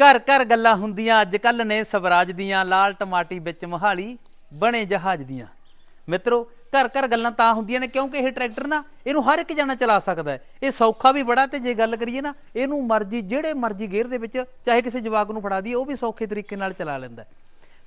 ਘਰ ਘਰ ਗੱਲਾਂ ਹੁੰਦੀਆਂ ਅੱਜ ਕੱਲ ਨੇ ਸਵਰਾਜ ਦੀਆਂ, ਲਾਲ ਟਮਾਟੀ ਵਿੱਚ ਮਹਾਲੀ ਬਣੇ ਜਹਾਜ਼ ਦੀਆਂ ਮਿੱਤਰੋ, ਘਰ ਘਰ ਗੱਲਾਂ ਤਾਂ ਹੁੰਦੀਆਂ ਨੇ, ਕਿਉਂਕਿ ਇਹ ਟਰੈਕਟਰ ਨਾ, ਇਹਨੂੰ ਹਰ ਇੱਕ ਜਣਾ ਚਲਾ ਸਕਦਾ ਹੈ ਇਹ ਸੌਖਾ ਵੀ ਬੜਾ ਤੇ ਜੇ ਗੱਲ ਕਰੀਏ ਨਾ, ਇਹਨੂੰ ਮਰਜ਼ੀ, ਜਿਹੜੇ ਮਰਜ਼ੀ ਗੇਅਰ ਦੇ ਵਿੱਚ ਚਾਹੇ ਕਿਸੇ ਜਵਾਕ ਨੂੰ ਫੜਾ ਦਈਏ, ਉਹ ਵੀ ਸੌਖੇ ਤਰੀਕੇ ਨਾਲ ਚਲਾ ਲੈਂਦਾ ਹੈ।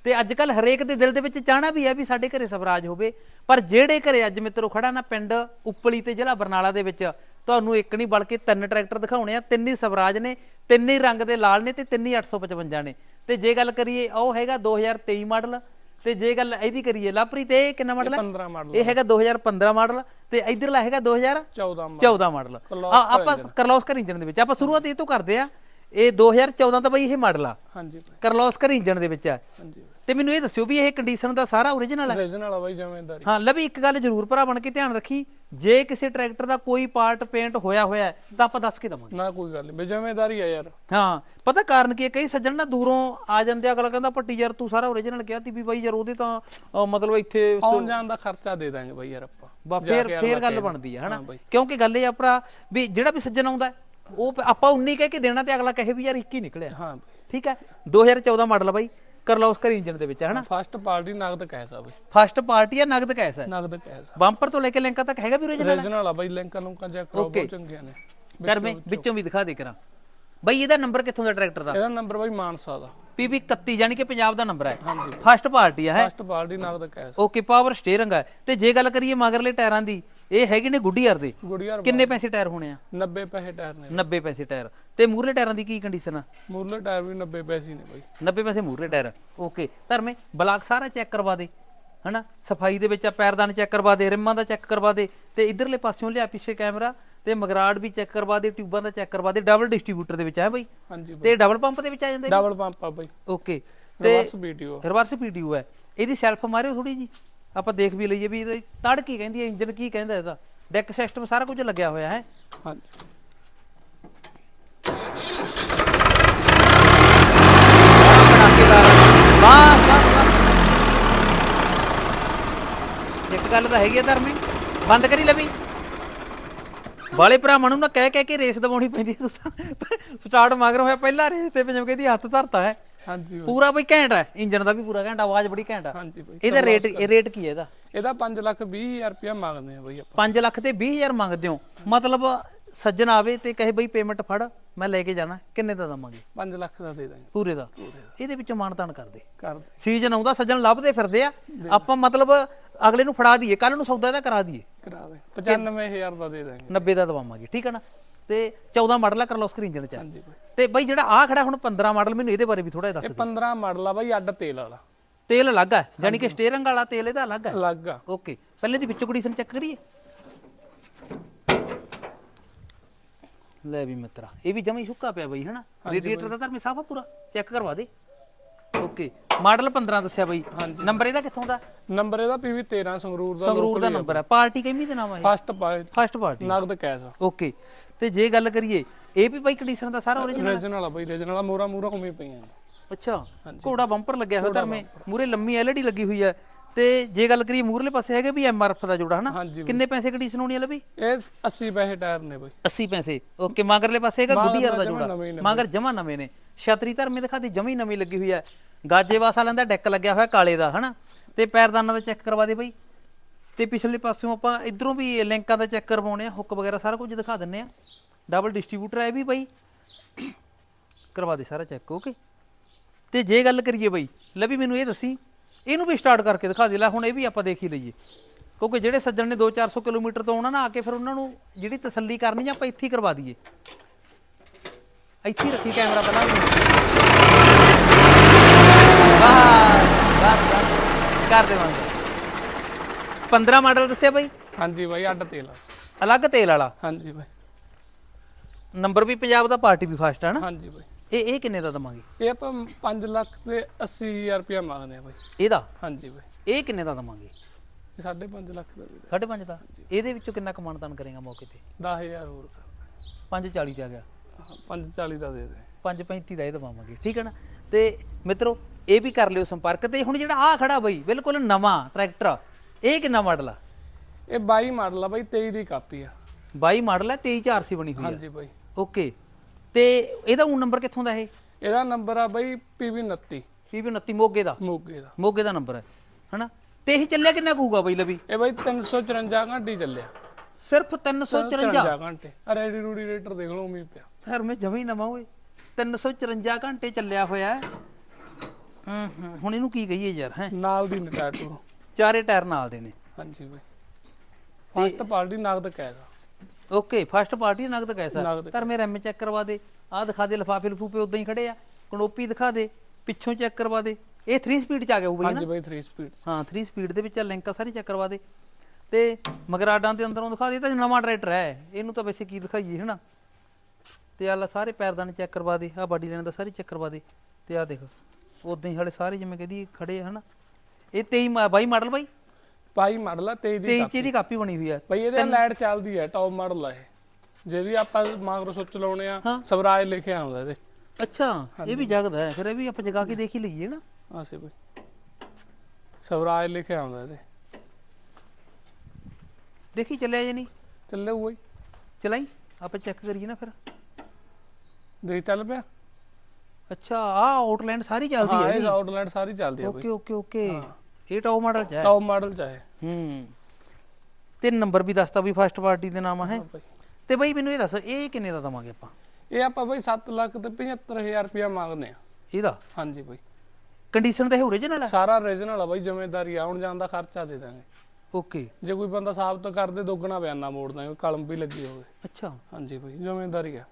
ਤੇ ਅੱਜ ਕੱਲ ਹਰੇਕ ਦੇ ਦਿਲ ਦੇ ਵਿੱਚ ਚਾਹਣਾ ਵੀ ਹੈ ਵੀ ਸਾਡੇ ਘਰੇ ਸਵਰਾਜ ਹੋਵੇ, ਪਰ ਜਿਹੜੇ ਘਰੇ ਅੱਜ ਮਿੱਤਰੋ ਖੜਾ ਨਾ ਪਿੰਡ ਉੱਪਲੀ ਤੇ ਜ਼ਿਲ੍ਹਾ ਬਰਨਾਲਾ ਦੇ ਵਿੱਚ, ਤੁਹਾਨੂੰ ਇੱਕ ਨਹੀਂ, ਬਲਕਿ ਤਿੰਨ ਟਰੈਕਟਰ ਦਿਖਾਉਣੇ ਆ, ਤਿੰਨ ਹੀ ਸਵਰਾਜ ਨੇ ਤਿੰਨ ਰੰਗ ਦੇ ਲਾਲ ਨੇ ਤੇ ਤਿੰਨ ਹੀ 855 ਨੇ। ਤੇ ਜੇ ਗੱਲ ਕਰੀਏ ਉਹ ਹੈਗਾ 2023 ਮਾਡਲ ਤੇ ਜੇ ਗੱਲ ਇਹਦੀ ਕਰੀਏ ਲਾਪਰੀ ਤੇ ਕਿੰਨਾ ਮਾਡਲ ਹੈ? 15 ਮਾਡਲ ਇਹ ਹੈਗਾ 2015 ਮਾਡਲ ਤੇ ਇਧਰਲਾ ਹੈਗਾ 14 2014 ਮਾਡਲ। ਆ ਆਪਾਂ ਕਰਲੋਸਕਰ ਇੰਜਨ ਦੇ ਵਿੱਚ ਆਪਾਂ ਸ਼ੁਰੂਆਤ ਇਹ ਤੋਂ ਕਰਦੇ ਆ ਇਹ 2014 ਦਾ ਬਈ ਇਹ ਮਾਡਲ ਆ। ਹਾਂਜੀ ਕਰਲੋਸਕਰ ਇੰਜਨ ਦੇ ਵਿੱਚ ਆ। ਹਾਂਜੀ ਤੇ ਮੈਨੂੰ ਇਹ ਦੱਸਿਓ ਵੀ ਇਹ ਕੰਡੀਸ਼ਨ ਦਾ ਸਾਰਾ ਓਰੀਜਨਲ ਹੈ। ਰੀਜਨਲ ਆ ਬਾਈ ਜ਼ਿੰਮੇਦਾਰੀ ਹਾਂ ਲਵੀ ਇੱਕ ਗੱਲ ਜ਼ਰੂਰ ਭਰਾ ਬਣ ਕੇ ਧਿਆਨ ਰੱਖੀ। ਜੇ ਕਿਸੇ ਟਰੈਕਟਰ ਦਾ ਕੋਈ ਪਾਰਟ ਪੇਂਟ ਹੋਇਆ ਹੋਇਆ ਹੈ, ਤਾਂ ਆਪਾਂ ਦੱਸ ਕੇ ਦਵਾਂਗੇ। ਨਾ ਕੋਈ ਗੱਲ ਨਹੀਂ ਬਈ ਜ਼ਿੰਮੇਦਾਰੀ ਆ ਯਾਰ। ਹਾਂ ਪਤਾ ਕਾਰਨ ਕੀ ਹੈ? ਕਈ ਸੱਜਣ ਨਾ ਦੂਰੋਂ ਆ ਜਾਂਦੇ ਆ, ਅਗਲਾ ਕਹਿੰਦਾ ਪੱਟੀ ਯਾਰ ਤੂੰ ਸਾਰਾ ਓਰੀਜਨਲ ਕਿਹਾ ਤੀ ਵੀ ਬਾਈ ਯਾਰ ਉਹਦੇ ਤਾਂ ਅਹ, ਮਤਲਬ ਇੱਥੇ ਆਉਣ ਜਾਣ ਦਾ ਖਰਚਾ ਦੇ ਦਾਂਗੇ ਬਾਈ ਯਾਰ ਆਪਾਂ। ਬਾ ਜਾ ਫੇਰ ਕੇ ਫੇਰ ਗੱਲ ਬਣਦੀ ਹੈ ਹਨਾ। ਕਿਉਂਕਿ ਗੱਲ ਇਹ ਆ ਭਰਾ ਵੀ ਜਿਹੜਾ ਵੀ ਸੱਜਣ ਆਉਂਦਾ ਹੈ, ਉਹ ਪ- ਆਪਾਂ 19 ਕਹਿ ਕੇ ਦੇਣਾ ਤੇ ਅਗਲਾ ਕਹੇ ਵੀ ਯਾਰ 21 ਨਿਕਲਿਆ। ਹਾਂ ਬਾਈ। ਠੀਕ ਹੈ? 2014 ਮਾਡਲ ਆ ਬਾਈ। ਕਰਲੋਸਕਰ ਇੰਜਨ ਦੇ ਵਿੱਚ ਹੈ ਹਨਾ ਫਸਟ ਪਾਰਟੀ ਨਗਦ ਕੈਸ ਆ ਬਾਈ। ਫਸਟ ਪਾਰਟੀ ਆ ਨਗਦ ਕੈਸ ਹੈ। ਨਗਦ ਕੈਸ ਬੰਪਰ ਤੋਂ ਲੈ ਕੇ ਲਿੰਕਾਂ ਤੱਕ ਹੈਗਾ ਵੀ ਓਰੀਜਨਲ ਰੀਜਨਲ ਆ ਬਾਈ ਲਿੰਕਾਂ ਨੂੰ ਚੈੱਕ ਕਰੋ ਬਹੁਤ ਚੰਗੀਆਂ ਨੇ। ਕਰਮੇ ਵਿੱਚੋਂ ਵੀ ਦਿਖਾ ਦੇ ਕਰਾਂ। ਬਾਈ ਇਹਦਾ ਨੰਬਰ ਕਿੱਥੋਂ ਦਾ ਟਰੈਕਟਰ ਦਾ? ਇਹਦਾ ਨੰਬਰ ਬਾਈ ਮਾਨਸਾ ਦਾ। ਪੀਬੀ 31 ਯਾਨੀ ਕਿ ਪੰਜਾਬ ਦਾ ਨੰਬਰ ਹੈ। ਹਾਂਜੀ। ਫਸਟ ਪਾਰਟੀ ਆ ਹੈ? ਫਸਟ ਪਾਰਟੀ ਨਗਦ ਕੈਸ। ਓਕੇ ਪਾਵਰ ਸਟੀਅਰਿੰਗ ਹੈ ਤੇ ਜੇ ਗੱਲ ਕਰੀਏ ਮਗਰਲੇ ਟਾਇਰਾਂ ਦੀ ਇਹ ਹੈਗੇ ਨੇ ਗੁੱਡੀਅਰ ਦੇ। ਕਿੰਨੇ ਪੈਸੇ ਟਾਇਰ ਹੋਣੇ ਆ? 90 ਪੈਸੇ ਟਾਇਰ ਨੇ। 90 ਪੈਸੇ ਟਾਇਰ। ਤੇ ਮੂਰਲੇ ਟਾਇਰਾਂ ਦੀ ਕੀ ਕੰਡੀਸ਼ਨ ਆ? ਮੂਰਲੇ ਟਾਇਰ ਵੀ 90 ਪੈਸੇ ਨੇ ਬਾਈ। 90 ਪੈਸੇ ਮੂਰਲੇ ਟਾਇਰ। ਓਕੇ ਧਰਮੇ ਬਲਾਕ ਸਾਰਾ ਚੈੱਕ ਕਰਵਾ ਦੇ। ਹਨਾ? ਸਫ਼ਾਈ ਦੇ ਵਿੱਚ ਆ ਪੈਰਦਾਨ ਚੈੱਕ ਕਰਵਾ ਦੇ ਰਿਮਾਂ ਦਾ ਚੈੱਕ ਕਰਵਾ ਦੇ। ਤੇ ਇਧਰਲੇ ਪਾਸਿਓਂ ਲਿਆ ਪਿੱਛੇ ਕੈਮਰਾ ਤੇ ਮਗਰਾੜ ਵੀ ਚੈੱਕ ਕਰਵਾ ਦੇ ਟਿਊਬਾਂ ਦਾ ਚੈੱਕ ਕਰਵਾ ਦੇ ਡਬਲ ਡਿਸਟ੍ਰੀਬਿਊਟਰ ਦੇ ਵਿੱਚ ਹੈ ਬਾਈ। ਹਾਂਜੀ ਤੇ ਡਬਲ ਪੰਪ ਦੇ ਵਿੱਚ ਆ ਜਾਂਦੇ ਡਬਲ ਪੰਪ ਆ ਬਾਈ। ਓਕੇ ਤੇ ਰਿਵਰਸ ਵੀਡੀਓ ਰਿਵਰਸ ਪੀਟੀਓ ਹੈ। ਇਹਦੀ ਸੈਲਫ ਮਾਰਿਓ ਥੋੜੀ ਜੀ। ਆਪਾਂ ਦੇਖ ਵੀ ਲਈਏ ਵੀ ਇਹਦੀ ਤੜ ਕੀ ਕਹਿੰਦੀ ਹੈ ਇੰਜਨ ਕੀ ਕਹਿੰਦਾ ਇਹਦਾ? ਡੈਕ ਸਿਸਟਮ ਸਾਰਾ ਕੁਝ ਲੱਗਿਆ ਹੋਇਆ ਹੈ। ਹਾਂਜੀ। ਇੱਕ ਗੱਲ ਤਾਂ ਹੈਗੀ ਆ ਧਰਮੇ ਬੰਦ ਕਰੀ ਲਵੀ। ਵਾਲੇ ਭਰਾਵਾਂ ਨੂੰ ਨਾ ਕਹਿ ਕਹਿ ਕੇ ਰੇਸ ਦਵਾਉਣੀ ਪੈਂਦੀ ਹੈ ਸਟਾਰਟ ਮਗਰ ਹੋਇਆ ਪਹਿਲਾ ਰੇਸ ਤੇ ਜਿਵੇਂ ਕਹਿੰਦੀ ਹੱਥ ਧਰਤਾ ਹੈ। ਹਾਂਜੀ ਬਾਈ। ਪੂਰਾ ਬਈ ਘੈਂਟ ਹੈ ਇੰਜਨ ਦਾ ਵੀ ਪੂਰਾ ਘੈਂਟ ਆਵਾਜ਼ ਬੜੀ ਘੈਂਟ ਆ। ਹਾਂਜੀ ਬਾਈ ਇਹਦਾ ਰੇਟ ਇਹ ਰੇਟ ਕੀ ਹੈ ਇਹਦਾ? ਇਹਦਾ 5 ਲੱਖ 20 ਹਜ਼ਾਰ ਰੁਪਇਆ ਮੰਗਦੇ ਆ ਬਾਈ ਆਪਾਂ। 5 ਲੱਖ ਤੇ 20000 ਮੰਗਦੇ ਹੋ। ਮਤਲਬ ਸੱਜਣ ਆਵੇ ਤੇ ਕਹੇ ਬਈ ਪੇਮੈਂਟ ਫੜ ਮੈਂ ਲੈ ਕੇ ਜਾਣਾ ਕਿੰਨੇ ਦਾ ਦਵਾਂਗੇ? 5 ਲੱਖ ਦਾ ਦੇ ਦਾਂਗੇ। ਪੂਰੇ ਦਾ। ਇਹਦੇ ਵਿੱਚੋਂ ਮਾਨਤਾਨ ਕਰਦੇ। ਕਰ ਦੇ ਸੀਜ਼ਨ ਆਉਂਦਾ ਸੱਜਣ ਲੱਭਦੇ ਫਿਰਦੇ ਆ। ਆਪਾਂ ਮਤਲਬ ਅਗਲੇ ਨੂੰ ਫੜਾ ਦਈਏ ਕੱਲ ਨੂੰ ਸੌਦਾ ਇਹਦਾ ਕਰਾ ਦਈਏ। ਕਰਾ ਦੇ। 95000 ਦਾ ਦੇ ਦਾਂਗੇ 90 ਦਾ ਦਵਾਵਾਂਗੇ ਠੀਕ ਹੈ ਨਾ? ਤੇ 14 ਮਾਡਲ ਆ ਕਰ ਲਓ ਸਕਰੀਨ ਚ ਹਾਂਜੀ ਬਾਈ ਤੇ ਬਈ ਜਿਹੜਾ ਆ ਖੜਾ ਹੁਣ 15 ਮਾਡਲ ਮੈਨੂੰ ਇਹਦੇ ਬਾਰੇ ਵੀ ਥੋੜਾ ਜਿਹਾ ਦੱਸ ਇਹ 15 ਮਾਡਲ ਆ ਬਾਈ ਅੱਡ ਤੇਲ ਵਾਲਾ। ਤੇਲ ਅਲੱਗ ਹੈ ਯਾਨੀ ਕਿ ਸਟੀਅਰਿੰਗ ਵਾਲਾ ਤੇਲ ਇਹਦਾ ਅਲੱਗ ਹੈ ਅਲੱਗ ਆ। ਓਕੇ ਪਹਿਲੇ ਦੀ ਵਿੱਚੋਂ ਕੰਡੀਸ਼ਨ ਚੈੱਕ ਕਰੀਏ। ਲੈ ਵੀ ਮਿੱਤਰਾ ਇਹ ਵੀ ਜਮਾ ਹੀ ਸੁੱਕਾ ਪਿਆ ਬਈ ਹਨਾ? ਰੇਡੀਏਟਰ ਦਾ ਧਰਮੇ ਸਾਫਾ ਪੂਰਾ ਚੈੱਕ ਕਰਵਾ ਦੇ। ਓਕੇ। ਮਾਡਲ 15 ਦੱਸਿਆ ਬਈ। ਨੰਬਰ ਇਹਦਾ ਕਿੱਥੋਂ ਦਾ? ਨੰਬਰ ਇਹਦਾ ਪੀਵੀ 13 ਸੰਗਰੂਰ ਦਾ ਸੰਗਰੂਰ ਦਾ ਨੰਬਰ ਹੈ। ਪਾਰਟੀ ਕਿੰਨੀ ਦੇ ਨਾਮ ਹੈ ਫਸਟ ਪਾਰਟੀ ਫਸਟ ਪਾਰਟੀ ਨਗਦ ਕੈਸ ਓਕੇ। ਤੇ ਜੇ ਗੱਲ ਕਰੀਏ ਇਹ ਵੀ ਬਾਈ ਕੰਡੀਸ਼ਨ ਦਾ ਸਾਰਾ ਓਰੀਜਨਲ ਰੀਜਨਲ ਆ ਬਾਈ ਰੀਜਨਲ ਆ। ਮੋਰਾ ਮੂਰਾ ਹੀ ਪਈਆਂ ਅੱਛਾ। ਘੋੜਾ ਬੰਪਰ ਲੱਗਿਆ ਹੋਇਆ ਧਰਮੇ। ਮੂਰੇ ਲੰਮੀ ਐਲਈਡੀ ਲੱਗੀ ਹੋਈ ਹੈ। ਤੇ ਜੇ ਗੱਲ ਕਰੀਏ ਮੂਰਲੇ ਪਾਸੇ ਹੈਗੇ ਵੀ ਐਮਆਰਐਫ ਦਾ ਜੋੜਾ ਹਨਾ? ਕਿੰਨੇ ਪੈਸੇ ਕੰਡੀਸ਼ਨ ਹੋਣੀ ਹੈ ਲੈ ਬਈ? ਇਹ 80 ਪੈਸੇ ਟਾਇਰ ਨੇ ਬਾਈ। 80 ਪੈਸੇ। ਓਕੇ ਮਗਰਲੇ ਪਾਸੇ ਹੈਗਾ ਗੁੱਡੀਅਰ ਦਾ ਜੋੜਾ। ਮਗਰ ਜਮਾ ਨਵੇਂ ਨੇ। ਛਤਰੀ ਧਰਮੇ ਦਿਖਾਦੀ ਜਮੀ ਨਵੀਂ ਲੱਗੀ ਹੋਈ ਹੈ। ਗਾਜੇਵਾਸ ਵਾਲਿਆਂ ਦਾ ਡੈਕ ਲੱਗਿਆ ਹੋਇਆ ਕਾਲੇ ਦਾ, ਹਨਾ? ਤੇ ਪੈਰਦਾਨਾਂ ਦਾ ਚੈੱਕ ਕਰਵਾ ਦੇ ਬਈ। ਤੇ ਪਿਛਲੇ ਪਾਸਿਓਂ ਆਪਾਂ ਇਧਰੋਂ ਵੀ ਲਿੰਕਾਂ ਦਾ ਚੈੱਕ ਕਰਵਾਉਣੇ ਆ, ਹੁੱਕ ਵਗੈਰਾ ਸਾਰਾ ਕੁਝ ਦਿਖਾ ਦਿੰਨੇ ਆ। ਡਬਲ ਡਿਸਟ੍ਰੀਬਿਊਟਰ ਹੈ ਇਹ ਵੀ ਬਈ। ਕਰਵਾ ਦੇ ਸਾਰਾ ਚੈੱਕ ਓਕੇ ਤੇ ਜੇ ਗੱਲ ਕਰੀਏ ਬਈ ਲਵੀ ਮੈਨੂੰ ਇਹ ਦੱਸੀ, ਇਹਨੂੰ ਵੀ ਸਟਾਰਟ ਕਰਕੇ ਦਿਖਾ ਦੇ, ਲੈ ਹੁਣ ਇਹ ਵੀ ਆਪਾਂ ਦੇਖ ਹੀ ਲਈਏ। ਕਿਉਂਕਿ ਜਿਹੜੇ ਸੱਜਣ ਨੇ 2-400 ਕਿਲੋਮੀਟਰ ਤੋਂ ਆਉਣਾ ਨਾ, ਆ ਕੇ ਫਿਰ ਉਹਨਾਂ ਨੂੰ ਜਿਹੜੀ ਤਸੱਲੀ ਕਰਨੀ ਆ, ਆਪਾਂ ਇੱਥੇ ਹੀ ਕਰਵਾ ਦਈਏ। ਇੱਥੇ ਹੀ ਰੱਖੀ ਕੈਮਰਾ ਪਹਿਲਾਂ ਵਾਹ ਬਸ ਬਸ ਕਰ ਦੇਵਾਂਗੇ 15 ਮਾਡਲ ਦੱਸਿਆ ਬਾਈ? ਹਾਂਜੀ ਬਾਈ ਅੱਡ ਤੇਲ ਆ। ਅਲੱਗ ਤੇਲ ਵਾਲਾ? ਹਾਂਜੀ ਬਾਈ। ਨੰਬਰ ਵੀ ਪੰਜਾਬ ਦਾ ਪਾਰਟੀ ਵੀ ਫਾਸਟ ਹੈ ਨਾ? ਹਾਂਜੀ ਬਾਈ। ਇਹ ਇਹ ਕਿੰਨੇ ਦਾ ਦਵਾਂਗੇ? ਇਹ ਆਪਾਂ 5 ਲੱਖ ਤੇ 80000 ਰੁਪਇਆ ਮੰਗਦੇ ਆ ਬਾਈ। ਇਹਦਾ? ਹਾਂਜੀ ਬਾਈ। ਇਹ ਕਿੰਨੇ ਦਾ ਦਵਾਂਗੇ? ਇਹ 5.5 ਲੱਖ ਦਾ ਦੇ ਦੇ 5.5 ਦਾ? ਇਹਦੇ ਵਿੱਚੋਂ ਕਿੰਨਾ ਕਮਾਨਤਾਨ ਕਰੇਗਾ ਮੌਕੇ ਤੇ? 10000 ਹੋਰ ਕਰ 540 ਚ ਆ ਗਿਆ। 540 ਦਾ ਦੇ ਦੇ। 535 ਦਾ ਇਹ ਦਵਾਵਾਂਗੇ। ਠੀਕ ਹੈ ਨਾ? ਤੇ ਮਿੱਤਰੋ ਇਹ ਵੀ ਕਰ ਲਿਓ ਸੰਪਰਕ ਤੇ ਹੁਣ ਜਿਹੜਾ ਆ ਖੜਾ ਬਈ ਬਿਲਕੁਲ ਨਵਾਂ ਟਰੈਕਟਰ ਇਹ ਕਿੰਨਾ ਮਾਡਲ ਆ? ਇਹ 22 ਮਾਡਲ ਆ ਬਾਈ 23 ਦੀ ਕਾਪੀ ਆ। 22 ਮਾਡਲ ਹੈ 23 4 ਸੀ ਬਣੀ ਹੋਈ ਹਾਂਜੀ ਬਾਈ। ਓਕੇ। ਤੇ ਇਹਦਾ ਉਹ ਨੰਬਰ ਕਿੱਥੋਂ ਦਾ ਇਹ? ਇਹਦਾ ਨੰਬਰ ਆ ਬਾਈ PV29 ਪੀਵੀ 29 ਮੋਗੇ ਦਾ? ਮੋਗੇ ਦਾ। ਮੋਗੇ ਦਾ ਨੰਬਰ ਹੈ ਹਨਾ? ਤੇ ਇਹ ਚੱਲਿਆ ਕਿੰਨਾ ਕੁ ਹੋਊਗਾ ਬਈ ਲਵੀ? ਇਹ ਬਾਈ 354 ਘੰਟੇ ਚੱਲਿਆ। ਸਿਰਫ 354 54 ਘੰਟੇ। ਆ ਰੈਡੀ ਰੂਡੀ ਰੇਟਰ ਦੇਖ ਲਓ ਉਮੀ ਪਿਆ। ਸਰ ਮੈਂ ਜਮੀ ਨਵਾਂ ਓਏ। 354 ਘੰਟੇ ਚੱਲਿਆ ਹੋਇਆ। ਹੈ ਹੂੰ ਹੂੰ। ਹੁਣ ਇਹਨੂੰ ਕੀ ਕਹੀਏ ਯਾਰ ਹੈ? ਨਾਲ ਦੀ ਨਟਾਟੂ ਚਾਰੇ ਟਾਇਰ ਨਾਲ ਦੇ ਨੇ। ਹਾਂਜੀ ਬਾਈ। ਫਸਟ ਪਾਰਟੀ ਨਗਦ ਕੈਦਾ ਓਕੇ ਫਸਟ ਪਾਰਟੀ ਨਗਦ ਕੈਸਾ ਨਗਦ। ਕਰ ਮੇਰਾ ਐਮ ਚੈੱਕ ਕਰਵਾ ਦੇ। ਆਹ ਦਿਖਾ ਦੇ ਲਫਾਫੇ ਲਫੂਪੇ ਉਦਾਂ ਹੀ ਖੜੇ ਆ। ਕਨੋਪੀ ਦਿਖਾ ਦੇ ਪਿੱਛੋਂ ਚੈੱਕ ਕਰਵਾ ਦੇ। ਇਹ 3 ਸਪੀਡ ਚ ਆ ਗਿਆ ਹੋਊ ਬਈ ਹਾਂਜੀ ਨਾ? ਬਾਈ 3 ਸਪੀਡ ਹਾਂ 3 ਸਪੀਡ ਦੇ ਵਿੱਚ ਲਿੰਕ ਸਾਰੀ ਚੈੱਕ ਕਰਵਾ ਦੇ। ਤੇ ਮਗਰਾਡਾਂ ਦੇ ਅੰਦਰੋਂ ਦਿਖਾ ਦੇ ਇਹ ਤਾਂ ਨਵਾਂ ਟਰੈਕਟਰ ਹੈ। ਇਹਨੂੰ ਤਾਂ ਵੈਸੇ ਕੀ ਦਿਖਾਈਏ ਹਨਾ ਤੇ ਆਹ ਲੈ ਸਾਰੇ ਪੈਰਦਾਨੇ ਚੈੱਕ ਕਰਵਾ ਦੇ ਆਹ ਬਾਡੀ ਲਾਈਨ ਦਾ ਸਾਰੀ ਚੈੱਕ ਕਰਵਾ ਦੇ। ਤੇ ਆਹ ਦੇਖ। ਉਦਾਂ ਹੀ ਹਲੇ ਸਾਰੇ ਜਿਵੇਂ ਕਹਦੀ ਖੜੇ ਆ ਹਨਾ। ਇਹ 23 ਬਾਈ ਮਾਡਲ ਬਾਈ? ਪਾਈ ਮਾਡਲ ਆ 23 ਦੀ 23 ਚ ਇਹਦੀ ਕਾਪੀ ਬਣੀ ਹੋਈ ਆ। ਬਈ ਇਹਦੇ ਲਾਈਟ ਚੱਲਦੀ ਹੈ ਟੌਪ ਮਾਡਲ ਆ ਇਹ। ਜਿਹਦੀ ਆਪਾਂ ਮਾਗਰੋ ਸੁੱਚ ਲਾਉਣੇ ਆ ਹਾਂ। ਸਵਰਾਜ ਲਿਖਿਆ ਆਉਂਦਾ ਇਹਦੇ। ਅੱਛਾ ਇਹ ਵੀ ਜਗਦਾ ਹੈ ਫਿਰ ਇਹ ਵੀ ਆਪਾਂ ਜਗਾ ਕੇ ਦੇਖ ਹੀ ਲਈਏ ਨਾ। ਆਸੇ ਬਈ। ਸਵਰਾਜ ਲਿਖਿਆ ਆਉਂਦਾ ਇਹਦੇ। ਦੇਖੀ ਚੱਲਿਆ ਜੇ ਨਹੀਂ? ਚੱਲੇ ਹੋਈ ਚਲਾਈ? ਆਪਾਂ ਚੈੱਕ ਕਰੀਏ ਨਾ ਫਿਰ। ਦੇਖ ਚੱਲ ਪਿਆ। ਅੱਛਾ ਆਹ ਆਊਟਲਾਈਨ ਸਾਰੀ ਚੱਲਦੀ ਹਾਂ ਹੈ ਇਹ ਆਊਟਲਾਈਟ ਸਾਰੀ ਚੱਲਦੀ ਆ ਬਈ। Okay okay. ਓਕੇ ਇਹ ਟੌਪ ਮਾਡਲ ਚ ਹੈ। ਟੌਪ ਮਾਡਲ ਚ ਆ ਇਹ ਹੂੰ। ਤੇ ਨੰਬਰ ਵੀ ਦੱਸਤਾ ਵੀ ਫਸਟ ਪਾਰਟੀ ਦੇ ਨਾਮ ਹੈ? ਹਾਂ ਬਈ। ਤੇ ਬਈ ਮੈਨੂੰ ਇਹ ਦੱਸ ਇਹ ਕਿੰਨੇ ਦਾ ਦਵਾਂਗੇ ਆਪਾਂ? ਇਹ ਆਪਾਂ ਬਈ 7 ਲੱਖ ਤੇ 75000 ਰੁਪਇਆ ਮੰਗਦੇ ਆ ਇਹਦਾ? ਹਾਂਜੀ ਬਈ। ਕੰਡੀਸ਼ਨ ਤਾਂ ਇਹ ਓਰੀਜਨਲ ਹੈ? ਸਾਰਾ ਰੀਜਨਲ ਆ ਬਈ ਜ਼ਿੰਮੇਦਾਰੀ ਆਉਣ ਜਾਣ ਦਾ ਖਰਚਾ ਦੇ ਦਾਂਗੇ। ਓਕੇ। ਜੇ ਕੋਈ ਬੰਦਾ ਸਾਬਤ ਕਰਦੇ ਦੁੱਗਣਾ ਬਿਆਨਾ ਮੋੜ ਦਾਂਗੇ ਕਲਮ ਵੀ ਲੱਗੀ ਹੋਵੇ। ਅੱਛਾ। ਹਾਂਜੀ ਬਈ ਜ਼ਿੰਮੇਦਾਰੀ ਆ।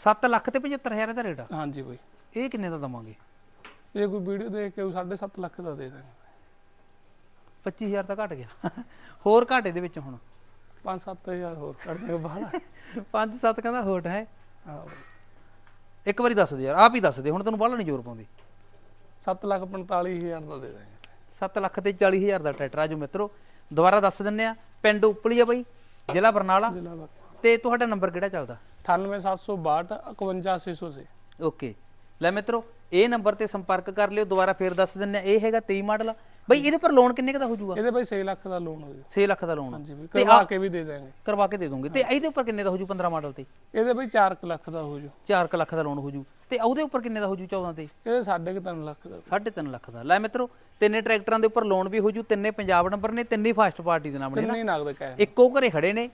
7 ਲੱਖ ਤੇ 75000 ਦਾ ਰੇਟ ਆ? ਹਾਂਜੀ ਬਈ। ਇਹ ਕਿੰਨੇ ਦਾ ਦਵਾਂਗੇ? ਜੇ ਕੋਈ ਵੀਡੀਓ ਦੇਖ ਕੇ 7.5 ਲੱਖ ਦਾ ਦੇ ਦਾਂਗੇ 25000 ਤਾਂ ਘਟ ਗਿਆ। ਹੋਰ ਘਾਟੇ ਦੇ ਵਿੱਚ ਹੁਣ? 5-7000 ਹੋਰ ਕਰ ਦਿਓ ਬਾਹਲਾ। 5-7 ਕਹਿੰਦਾ ਹੋਟ ਹੈ। ਇੱਕ ਵਾਰੀ ਦੱਸ ਦੇ ਯਾਰ ਆਪ ਹੀ ਦੱਸ ਦੇ ਹੁਣ ਤੈਨੂੰ ਬਾਹਲਾ ਨਹੀਂ ਜ਼ੋਰ ਪਾਉਂਦੀ। 7 ਲੱਖ 45000 ਦਾ ਦੇ ਦਾਂਗੇ 7 ਲੱਖ ਤੇ 40000 ਦਾ ਟਰੈਕਟਰ ਆ। ਜੋ ਮਿੱਤਰੋ ਦੁਬਾਰਾ ਦੱਸ ਦਿੰਨੇ ਆ ਪਿੰਡ ਉਪਲੀ ਆ ਬਈ ਜ਼ਿਲ੍ਹਾ ਬਰਨਾਲਾ। ਜ਼ਿਲ੍ਹਾ ਬਾਕੀ ਤੇ ਤੁਹਾਡਾ ਨੰਬਰ ਕਿਹੜਾ ਚੱਲਦਾ? 98762 51600 ਸੇ ਓਕੇ। ਲੈ ਮਿੱਤਰੋ ਇਹ ਨੰਬਰ ਤੇ ਸੰਪਰਕ ਕਰ ਲਿਓ ਦੁਬਾਰਾ ਫੇਰ ਦੱਸ ਦਿੰਨੇ ਆ ਇਹ ਹੈਗਾ 23 ਮਾਡਲ। ਬਈ ਇਹਦੇ ਪਰ ਲੋਨ ਕਿੰਨੇ ਕੁ ਦਾ ਹੋ ਜਾਊਗਾ ਇਹਦੇ ਬਈ 6 ਲੱਖ ਦਾ ਲੋਨ ਹੋ ਜੂ 6 ਲੱਖ ਦਾ ਲੋਨ ਹਾਂਜੀ ਬਈ ਕਰਵਾ ਕੇ ਵੀ ਦੇ ਦਾਂਗੇ ਕਰਵਾ ਕੇ ਦੇ ਦੂੰਗੇ ਤੇ ਇਹਦੇ ਉੱਪਰ ਕਿੰਨੇ ਦਾ ਹੋ ਜੂ 15 ਮਾਡਲ ਤੇ? ਇਹਦੇ ਬਈ 4 ਲੱਖ ਦਾ ਹੋ ਜੂ 4 ਲੱਖ ਦਾ ਲੋਨ ਹੋ ਜੂ ਤੇ ਉਹਦੇ ਉੱਪਰ ਕਿੰਨੇ ਦਾ ਹੋ ਜੂ 14 ਤੇ? ਇਹਦੇ 3.5 ਲੱਖ ਦਾ। 3.5 ਲੱਖ ਦਾ। ਲੈ ਮਿੱਤਰੋ ਤਿੰਨੇ ਟਰੈਕਟਰਾਂ ਦੇ ਉੱਪਰ ਲੋਨ ਵੀ ਹੋ ਜੂ ਤਿੰਨੇ ਪੰਜਾਬ ਨੰਬਰ ਨੇ ਤਿੰਨੇ ਫਾਸਟ ਪਾਰਟੀ ਦੇ ਨਾਮ ਨੇ ਕਿੰਨੇ ਨਗਦ ਕਹੇ ਇੱਕੋ ਘਰੇ ਖੜੇ ਨੇ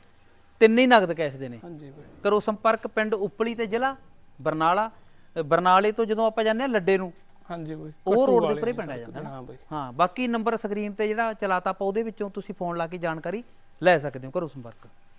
ਤਿੰਨੇ ਨਗਦ ਕੈਸ਼ ਦੇ ਨੇ। ਹਾਂਜੀ ਬਈ। ਕਰੋ ਸੰਪਰਕ ਪਿੰਡ ਉਪਲੀ ਤੇ ਜ਼ਿਲ੍ਹਾ ਬਰਨਾਲਾ ਬਰਨਾਲੇ ਤੋਂ ਜਦੋਂ ਆਪਾਂ ਜਾਂਦੇ ਆ ਲੱਡੇ ਨੂੰ ਹਾਂਜੀ ਬਈ ਉਹ ਰੋਡ ਦੇ ਉੱਪਰ ਹੀ ਪਿੰਡ ਆ ਜਾਂਦਾ ਹਾਂ ਬਈ। ਹਾਂ ਬਾਕੀ ਨੰਬਰ ਸਕਰੀਨ ਤੇ ਜਿਹੜਾ ਚਲਾਤਾ ਆਪਾਂ ਉਹਦੇ ਵਿੱਚੋਂ ਤੁਸੀਂ ਫੋਨ ਲਾ ਕੇ ਜਾਣਕਾਰੀ ਲੈ ਸਕਦੇ ਹੋ ਕਰੋ ਸੰਪਰਕ।